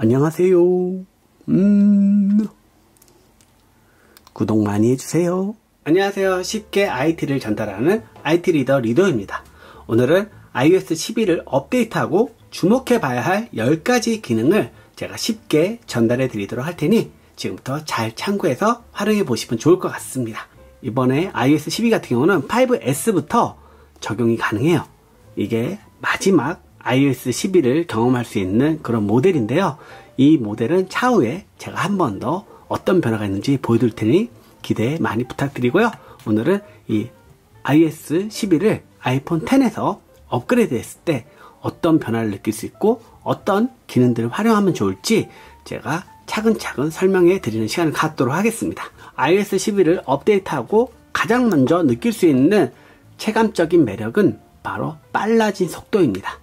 안녕하세요. 음. 구독 많이 해주세요. 안녕하세요. 쉽게 IT를 전달하는 IT 리더 리더입니다. 오늘은 iOS 11을 업데이트하고 주목해 봐야 할 10가지 기능을 제가 쉽게 전달해 드리도록 할 테니 지금부터 잘 참고해서 활용해 보시면 좋을 것 같습니다. 이번에 iOS 12 같은 경우는 5S부터 적용이 가능해요. 이게 마지막 iOS 11을 경험할 수 있는 그런 모델인데요. 이 모델은 차후에 제가 한 번 더 어떤 변화가 있는지 보여드릴 테니 기대 많이 부탁드리고요. 오늘은 이 iOS 11을 아이폰 10에서 업그레이드 했을 때 어떤 변화를 느낄 수 있고 어떤 기능들을 활용하면 좋을지 제가 차근차근 설명해 드리는 시간을 갖도록 하겠습니다. iOS 11을 업데이트하고 가장 먼저 느낄 수 있는 체감적인 매력은 바로 빨라진 속도입니다.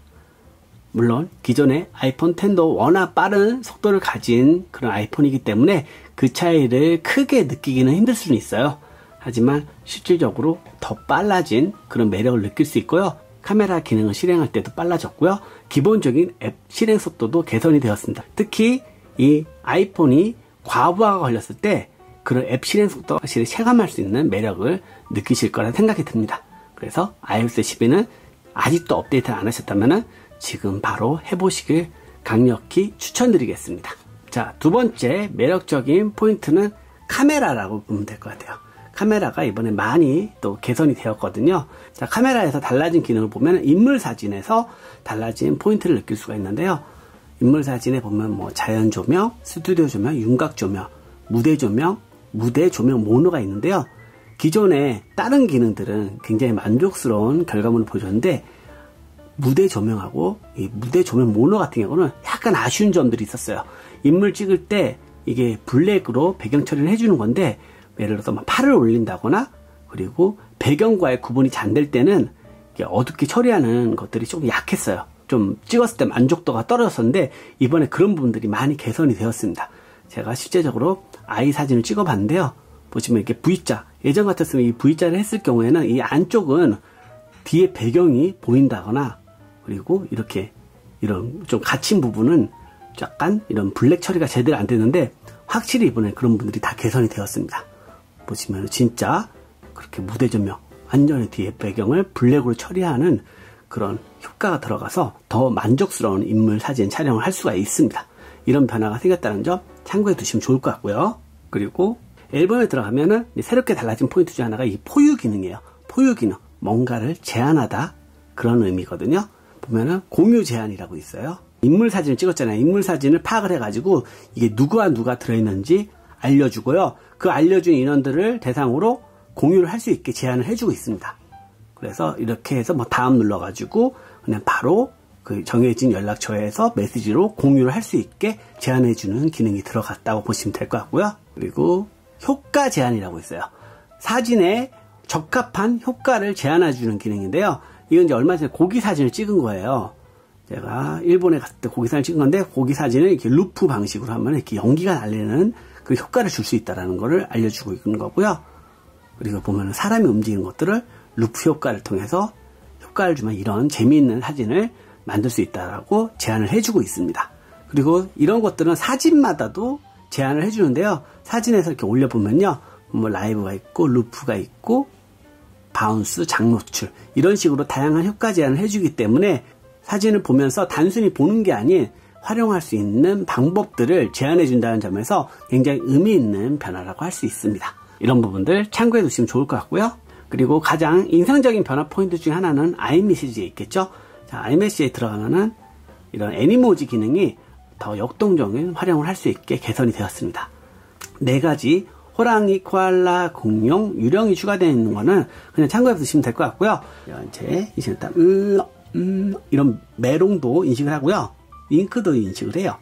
물론 기존의 아이폰 10도 워낙 빠른 속도를 가진 그런 아이폰이기 때문에 그 차이를 크게 느끼기는 힘들 수는 있어요. 하지만 실질적으로 더 빨라진 그런 매력을 느낄 수 있고요. 카메라 기능을 실행할 때도 빨라졌고요. 기본적인 앱 실행 속도도 개선이 되었습니다. 특히 이 아이폰이 과부하가 걸렸을 때 그런 앱 실행 속도 확실히 체감할 수 있는 매력을 느끼실 거라 생각이 듭니다. 그래서 iOS 12는 아직도 업데이트 안 하셨다면 지금 바로 해보시길 강력히 추천드리겠습니다. 자, 두 번째 매력적인 포인트는 카메라라고 보면 될 것 같아요. 카메라가 이번에 많이 또 개선이 되었거든요. 자, 카메라에서 달라진 기능을 보면 인물 사진에서 달라진 포인트를 느낄 수가 있는데요. 인물 사진에 보면 뭐 자연 조명, 스튜디오 조명, 윤곽 조명, 무대 조명, 무대 조명 모노가 있는데요. 기존에 다른 기능들은 굉장히 만족스러운 결과물을 보여줬는데 무대 조명하고 이 무대 조명 모노 같은 경우는 약간 아쉬운 점들이 있었어요. 인물 찍을 때 이게 블랙으로 배경 처리를 해주는 건데 예를 들어서 팔을 올린다거나 그리고 배경과의 구분이 잘안될 때는 어둡게 처리하는 것들이 조금 약했어요. 좀 찍었을 때 만족도가 떨어졌었는데 이번에 그런 부분들이 많이 개선이 되었습니다. 제가 실제적으로 아이 사진을 찍어봤는데요. 보시면 이렇게 V자 예전 같았으면 이 V자를 했을 경우에는 이 안쪽은 뒤에 배경이 보인다거나 그리고 이렇게 이런 좀 갇힌 부분은 약간 이런 블랙 처리가 제대로 안 되는데 확실히 이번에 그런 분들이 다 개선이 되었습니다. 보시면 진짜 그렇게 무대 조명 완전히 뒤에 배경을 블랙으로 처리하는 그런 효과가 들어가서 더 만족스러운 인물 사진 촬영을 할 수가 있습니다. 이런 변화가 생겼다는 점 참고해 두시면 좋을 것 같고요. 그리고 앨범에 들어가면은 새롭게 달라진 포인트 중 하나가 이 포유 기능이에요. 포유 기능. 뭔가를 제한하다. 그런 의미거든요. 보면은 공유 제한이라고 있어요. 인물 사진을 찍었잖아요. 인물 사진을 파악을 해가지고 이게 누구와 누가 들어있는지 알려주고요. 그 알려준 인원들을 대상으로 공유를 할 수 있게 제한을 해주고 있습니다. 그래서 이렇게 해서 뭐 다음 눌러가지고 그냥 바로 그 정해진 연락처에서 메시지로 공유를 할 수 있게 제한해주는 기능이 들어갔다고 보시면 될 것 같고요. 그리고 효과 제한이라고 있어요. 사진에 적합한 효과를 제한해주는 기능인데요. 이건 이제 얼마 전에 고기 사진을 찍은 거예요. 제가 일본에 갔을 때 고기 사진을 찍은 건데 고기 사진을 이렇게 루프 방식으로 하면 이렇게 연기가 날리는 그 효과를 줄 수 있다는 것을 알려주고 있는 거고요. 그리고 보면 사람이 움직이는 것들을 루프 효과를 통해서 효과를 주면 이런 재미있는 사진을 만들 수 있다라고 제안을 해주고 있습니다. 그리고 이런 것들은 사진마다도 제안을 해주는데요. 사진에서 이렇게 올려보면요. 뭐 라이브가 있고 루프가 있고 바운스, 장노출 이런 식으로 다양한 효과 제안을 해주기 때문에 사진을 보면서 단순히 보는 게 아닌 활용할 수 있는 방법들을 제안해 준다는 점에서 굉장히 의미 있는 변화라고 할 수 있습니다. 이런 부분들 참고해 두시면 좋을 것 같고요. 그리고 가장 인상적인 변화 포인트 중에 하나는 아이메시지에 있겠죠. 자, 아이메시지에 들어가면은 이런 애니모지 기능이 더 역동적인 활용을 할 수 있게 개선이 되었습니다. 네 가지 호랑이, 코알라, 공룡, 유령이 추가되어 있는 거는 그냥 참고해 두시면 될 것 같고요. 이제 일단 음, 음, 이런 메롱도 인식을 하고요. 윙크도 인식을 해요.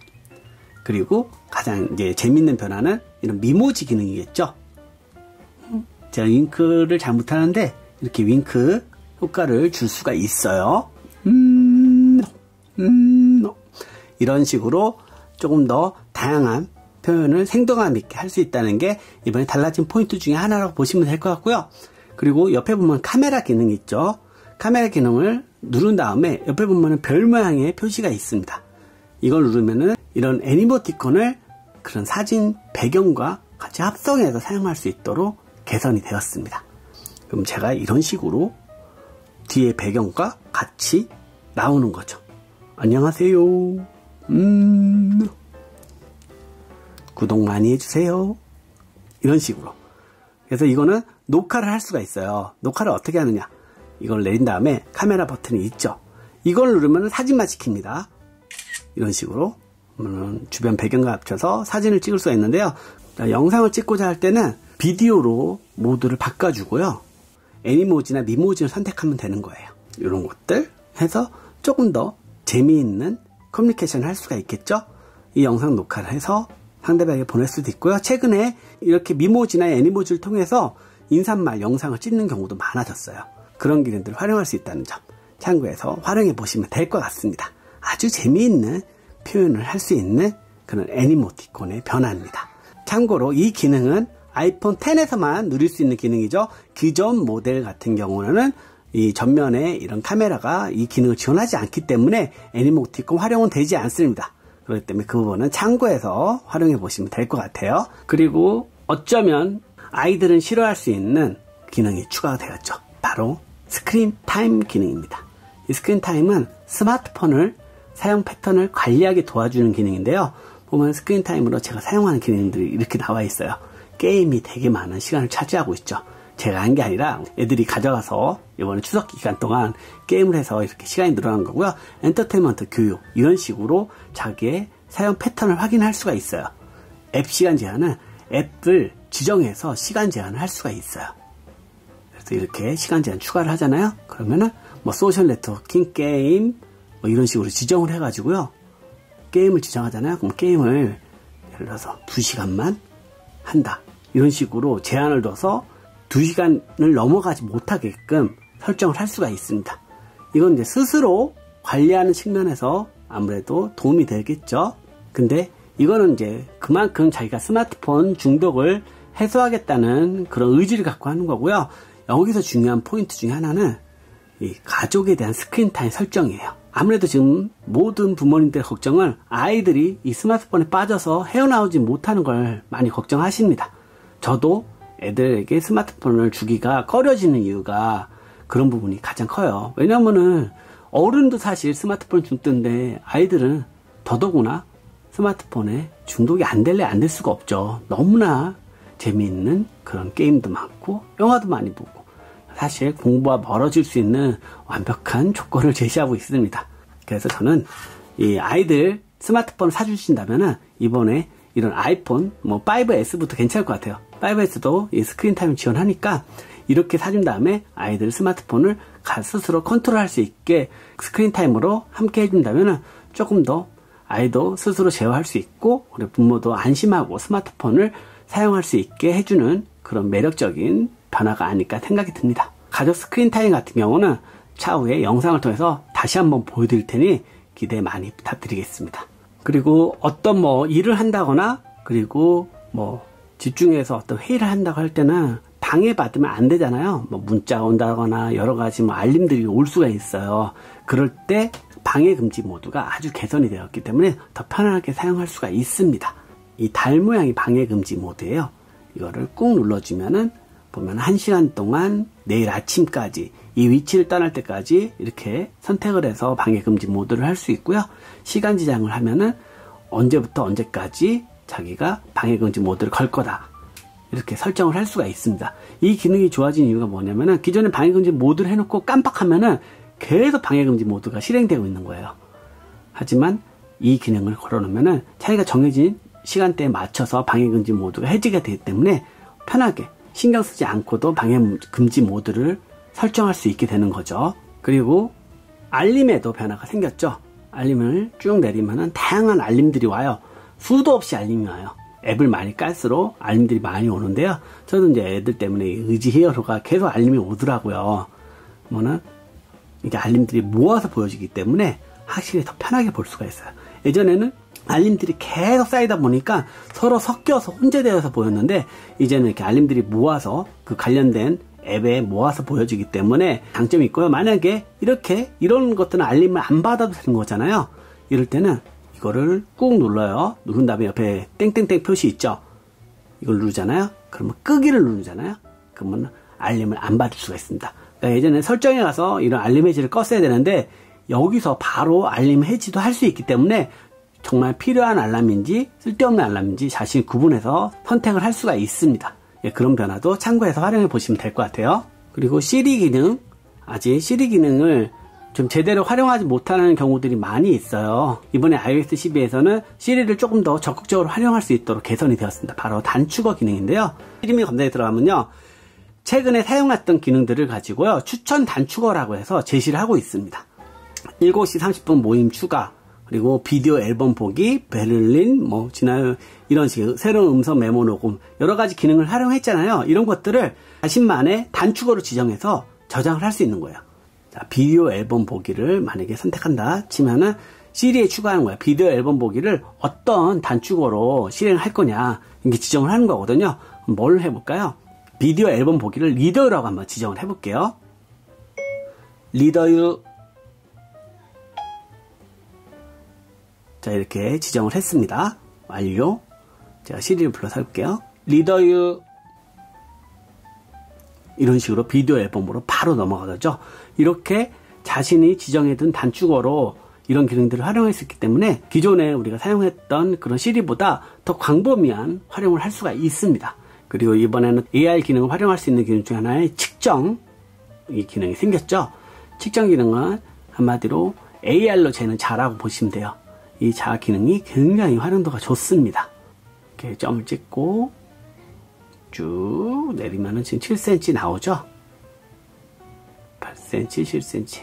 그리고 가장 이제 재밌는 변화는 이런 미모지 기능이겠죠. 제가 윙크를 잘 못하는데 이렇게 윙크 효과를 줄 수가 있어요. 음, 음, 이런 식으로 조금 더 다양한 표현을 생동감 있게 할 수 있다는 게 이번에 달라진 포인트 중에 하나라고 보시면 될 것 같고요. 그리고 옆에 보면 카메라 기능이 있죠. 카메라 기능을 누른 다음에 옆에 보면 별 모양의 표시가 있습니다. 이걸 누르면은 이런 애니모티콘을 그런 사진 배경과 같이 합성해서 사용할 수 있도록 개선이 되었습니다. 그럼 제가 이런 식으로 뒤에 배경과 같이 나오는 거죠. 안녕하세요. 음, 구독 많이 해주세요. 이런 식으로. 그래서 이거는 녹화를 할 수가 있어요. 녹화를 어떻게 하느냐. 이걸 내린 다음에 카메라 버튼이 있죠. 이걸 누르면 사진만 찍힙니다. 이런 식으로. 주변 배경과 합쳐서 사진을 찍을 수가 있는데요. 영상을 찍고자 할 때는 비디오로 모드를 바꿔주고요. 애니모지나 미모지를 선택하면 되는 거예요. 이런 것들 해서 조금 더 재미있는 커뮤니케이션을 할 수가 있겠죠? 이 영상 녹화를 해서 상대방에게 보낼 수도 있고요. 최근에 이렇게 미모지나 애니모지를 통해서 인사말 영상을 찍는 경우도 많아졌어요. 그런 기능들을 활용할 수 있다는 점 참고해서 활용해 보시면 될 것 같습니다. 아주 재미있는 표현을 할 수 있는 그런 애니모티콘의 변화입니다. 참고로 이 기능은 아이폰 10에서만 누릴 수 있는 기능이죠. 기존 모델 같은 경우는 이 전면에 이런 카메라가 이 기능을 지원하지 않기 때문에 애니모티콘 활용은 되지 않습니다. 그렇기 때문에 그 부분은 참고해서 활용해 보시면 될 것 같아요. 그리고 어쩌면 아이들은 싫어할 수 있는 기능이 추가가 되었죠. 바로 스크린 타임 기능입니다. 이 스크린 타임은 스마트폰을 사용 패턴을 관리하게 도와주는 기능인데요. 보면 스크린 타임으로 제가 사용하는 기능들이 이렇게 나와 있어요. 게임이 되게 많은 시간을 차지하고 있죠. 제가 한 게 아니라 애들이 가져가서 이번에 추석 기간 동안 게임을 해서 이렇게 시간이 늘어난 거고요. 엔터테인먼트 교육 이런 식으로 자기의 사용 패턴을 확인할 수가 있어요. 앱 시간 제한은 앱을 지정해서 시간 제한을 할 수가 있어요. 그래서 이렇게 시간 제한 추가를 하잖아요. 그러면은 뭐 소셜 네트워킹 게임 뭐 이런 식으로 지정을 해가지고요. 게임을 지정하잖아요. 그럼 게임을 예를 들어서 2시간만 한다. 이런 식으로 제한을 둬서 2시간을 넘어가지 못하게끔 설정을 할 수가 있습니다. 이건 이제 스스로 관리하는 측면에서 아무래도 도움이 되겠죠. 근데 이거는 이제 그만큼 자기가 스마트폰 중독을 해소하겠다는 그런 의지를 갖고 하는 거고요. 여기서 중요한 포인트 중에 하나는 이 가족에 대한 스크린 타임 설정이에요. 아무래도 지금 모든 부모님들의 걱정을 아이들이 이 스마트폰에 빠져서 헤어나오지 못하는 걸 많이 걱정하십니다. 저도 애들에게 스마트폰을 주기가 꺼려지는 이유가 그런 부분이 가장 커요. 왜냐면은 어른도 사실 스마트폰 중독인데 아이들은 더더구나 스마트폰에 중독이 안 될래 안 될 수가 없죠. 너무나 재미있는 그런 게임도 많고 영화도 많이 보고 사실 공부와 멀어질 수 있는 완벽한 조건을 제시하고 있습니다. 그래서 저는 이 아이들 스마트폰 사주신다면은 이번에 이런 아이폰 뭐 5S부터 괜찮을 것 같아요. 5S도 이 스크린 타임 지원하니까 이렇게 사준 다음에 아이들 스마트폰을 스스로 컨트롤할 수 있게 스크린 타임으로 함께 해준다면 조금 더 아이도 스스로 제어할 수 있고 우리 부모도 안심하고 스마트폰을 사용할 수 있게 해주는 그런 매력적인 변화가 아닐까 생각이 듭니다. 가족 스크린 타임 같은 경우는 차후에 영상을 통해서 다시 한번 보여드릴 테니 기대 많이 부탁드리겠습니다. 그리고 어떤 뭐 일을 한다거나 그리고 뭐 집중해서 어떤 회의를 한다고 할 때는 방해받으면 안 되잖아요. 뭐 문자 온다거나 여러 가지 뭐 알림들이 올 수가 있어요. 그럴 때 방해 금지 모드가 아주 개선이 되었기 때문에 더 편안하게 사용할 수가 있습니다. 이 달 모양이 방해 금지 모드예요. 이거를 꾹 눌러주면은 보면 1시간 동안 내일 아침까지 이 위치를 떠날 때까지 이렇게 선택을 해서 방해 금지 모드를 할 수 있고요. 시간 지정을 하면은 언제부터 언제까지 자기가 방해 금지 모드를 걸 거다. 이렇게 설정을 할 수가 있습니다. 이 기능이 좋아진 이유가 뭐냐면은 기존에 방해 금지 모드를 해놓고 깜빡하면은 계속 방해 금지 모드가 실행되고 있는 거예요. 하지만 이 기능을 걸어놓으면은 자기가 정해진 시간대에 맞춰서 방해 금지 모드가 해지가 되기 때문에 편하게 신경 쓰지 않고도 방해 금지 모드를 설정할 수 있게 되는 거죠. 그리고 알림에도 변화가 생겼죠. 알림을 쭉 내리면은 다양한 알림들이 와요. 수도 없이 알림이 와요. 앱을 많이 깔수록 알림들이 많이 오는데요. 저도 이제 애들 때문에 의지 히어로가 계속 알림이 오더라고요. 뭐는 이게 알림들이 모아서 보여지기 때문에 확실히 더 편하게 볼 수가 있어요. 예전에는 알림들이 계속 쌓이다 보니까 서로 섞여서 혼재되어서 보였는데 이제는 이렇게 알림들이 모아서 그 관련된 앱에 모아서 보여지기 때문에 장점이 있고요. 만약에 이렇게 이런 것들은 알림을 안 받아도 되는 거잖아요. 이럴 때는 이거를 꾹 눌러요. 누른 다음에 옆에 땡땡땡 표시 있죠? 이걸 누르잖아요. 그러면 끄기를 누르잖아요. 그러면 알림을 안 받을 수가 있습니다. 그러니까 예전에 설정에 가서 이런 알림 해지를 껐어야 되는데 여기서 바로 알림 해지도 할 수 있기 때문에 정말 필요한 알람인지 쓸데없는 알람인지 자신이 구분해서 선택을 할 수가 있습니다. 예, 그런 변화도 참고해서 활용해 보시면 될 것 같아요. 그리고 시리 기능, 아직 시리 기능을 좀 제대로 활용하지 못하는 경우들이 많이 있어요. 이번에 iOS 12에서는 시리를 조금 더 적극적으로 활용할 수 있도록 개선이 되었습니다. 바로 단축어 기능인데요. 시리미 검색에 들어가면요. 최근에 사용했던 기능들을 가지고요. 추천 단축어라고 해서 제시를 하고 있습니다. 7시 30분 모임 추가, 그리고 비디오 앨범 보기, 베를린, 뭐, 지난, 이런 식, 새로운 음성 메모 녹음, 여러 가지 기능을 활용했잖아요. 이런 것들을 자신만의 단축어로 지정해서 저장을 할 수 있는 거예요. 자, 비디오 앨범 보기를 만약에 선택한다 치면은 시리에 추가하는 거야. 비디오 앨범 보기를 어떤 단축어로 실행할 거냐. 이게 지정을 하는 거거든요. 뭘 해볼까요? 비디오 앨범 보기를 리더라고 한번 지정을 해볼게요. 리더유. 자, 이렇게 지정을 했습니다. 완료. 제가 시리를 불러서 해볼게요. 리더유. 이런 식으로 비디오 앨범으로 바로 넘어가죠. 이렇게 자신이 지정해둔 단축어로 이런 기능들을 활용했었기 때문에 기존에 우리가 사용했던 그런 시리보다 더 광범위한 활용을 할 수가 있습니다. 그리고 이번에는 AI 기능을 활용할 수 있는 기능 중 하나의 측정 이 기능이 생겼죠. 측정 기능은 한마디로 AR로 재는 자라고 보시면 돼요. 이 자 기능이 굉장히 활용도가 좋습니다. 이렇게 점을 찍고 쭉 내리면은 지금 7cm 나오죠? 8cm, 7cm.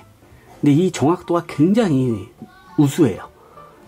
근데 이 정확도가 굉장히 우수해요.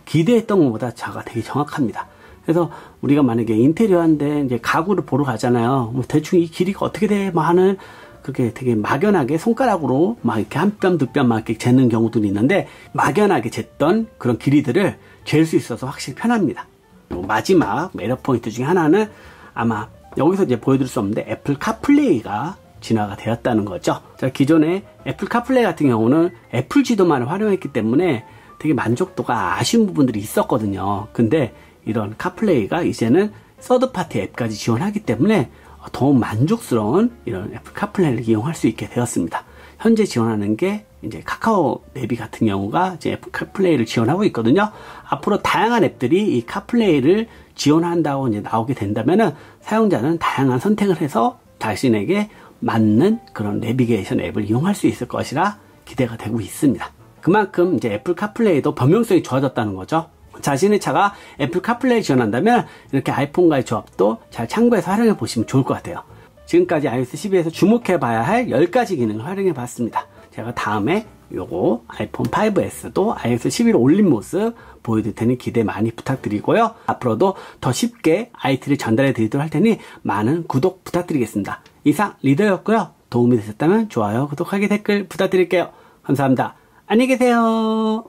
기대했던 것보다 자가 되게 정확합니다. 그래서 우리가 만약에 인테리어 한데 이제 가구를 보러 가잖아요. 뭐 대충 이 길이가 어떻게 돼? 뭐 하는 그게 되게 막연하게 손가락으로 막 이렇게 한 뼘, 두 뼘 막 이렇게 재는 경우들이 있는데 막연하게 쟀던 그런 길이들을 잴 수 있어서 확실히 편합니다. 마지막 매력 포인트 중에 하나는 아마 여기서 이제 보여드릴 수 없는데 애플 카플레이가 진화가 되었다는 거죠. 자, 기존에 애플 카플레이 같은 경우는 애플 지도만을 활용했기 때문에 되게 만족도가 아쉬운 부분들이 있었거든요. 근데 이런 카플레이가 이제는 서드파티 앱까지 지원하기 때문에 더욱 만족스러운 이런 애플 카플레이를 이용할 수 있게 되었습니다. 현재 지원하는 게 이제 카카오 내비 같은 경우가 이제 카플레이를 지원하고 있거든요. 앞으로 다양한 앱들이 이 카플레이를 지원한다고 이제 나오게 된다면은 사용자는 다양한 선택을 해서 자신에게 맞는 그런 내비게이션 앱을 이용할 수 있을 것이라 기대가 되고 있습니다. 그만큼 이제 애플 카플레이도 범용성이 좋아졌다는 거죠. 자신의 차가 애플 카플레이 지원한다면 이렇게 아이폰과의 조합도 잘 참고해서 활용해 보시면 좋을 것 같아요. 지금까지 iOS 12에서 주목해 봐야 할 10가지 기능을 활용해 봤습니다. 제가 다음에 요거 아이폰 5S도 iOS 11 올린 모습 보여드릴 테니 기대 많이 부탁드리고요. 앞으로도 더 쉽게 IT를 전달해 드리도록 할 테니 많은 구독 부탁드리겠습니다. 이상 리더였고요. 도움이 되셨다면 좋아요, 구독하기 댓글 부탁드릴게요. 감사합니다. 안녕히 계세요.